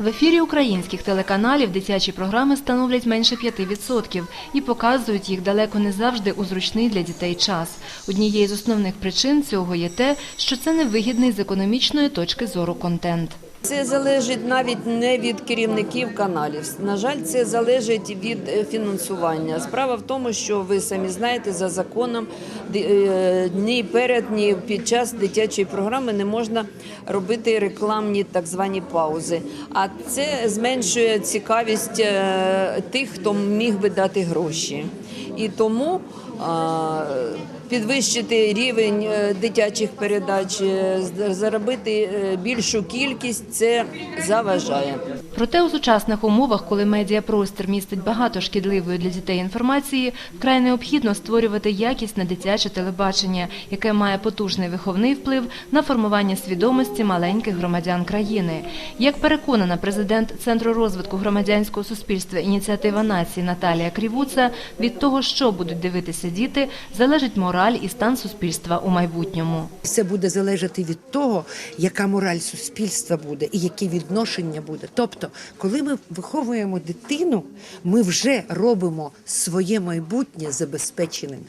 В ефірі українських телеканалів дитячі програми становлять менше 5% і показують їх далеко не завжди у зручний для дітей час. Однією з основних причин цього є те, що це невигідний з економічної точки зору контент. Це залежить навіть не від керівників каналів. На жаль, це залежить від е, фінансування. Справа в тому, що ви самі знаєте, за законом е, ні перед, ні під час дитячої програми не можна робити рекламні так звані паузи. А це зменшує цікавість е, тих, хто міг би дати гроші. І тому підвищити рівень е, дитячих передач, е, заробити е, більшу кількість це заважає. Проте у сучасних умовах, коли медіапростір містить багато шкідливої для дітей інформації, вкрай необхідно створювати якісне дитяче телебачення, яке має потужний виховний вплив на формування свідомості маленьких громадян країни. Як переконана президент Центру розвитку громадянського суспільства Ініціатива нації Наталія Крівуца, від того, що будуть дивитися діти, залежить мораль і стан суспільства у майбутньому. Все буде залежати від того, яка мораль суспільства буде і яке відношення буде. Тобто, коли ми виховуємо дитину, ми вже робимо своє майбутнє забезпеченим.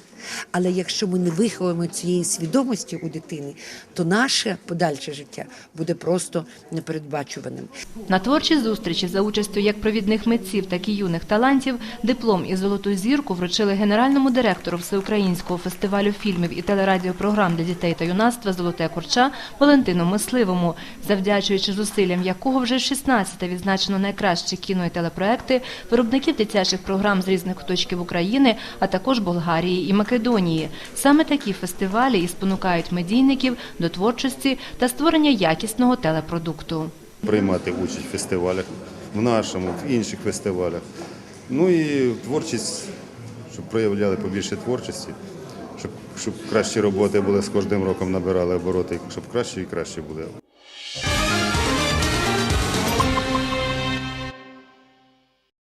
Але якщо ми не виховуємо цієї свідомості у дитини, то наше подальше життя буде просто непередбачуваним. На творчій зустрічі за участю як провідних митців, так і юних талантів диплом і золоту зірку вручили генеральному директору Всеукраїнського фестивалю фільмів і телерадіопрограм для дітей та юнацтва Золоте Корча Валентину Мисливому, завдячуючи зусиллям якого вже 16-те відзначено найкращі кіно і телепроекти виробників дитячих програм з різних куточків України, а також Болгарії і Македонії. Саме такі фестивалі і спонукають медійників до творчості та створення якісного телепродукту. приймати участь в фестивалях, в нашому, в інших фестивалях. Ну і творчість, щоб проявляли побільше творчості, щоб, щоб кращі роботи були з кожним роком набирали обороти, щоб краще і краще буде.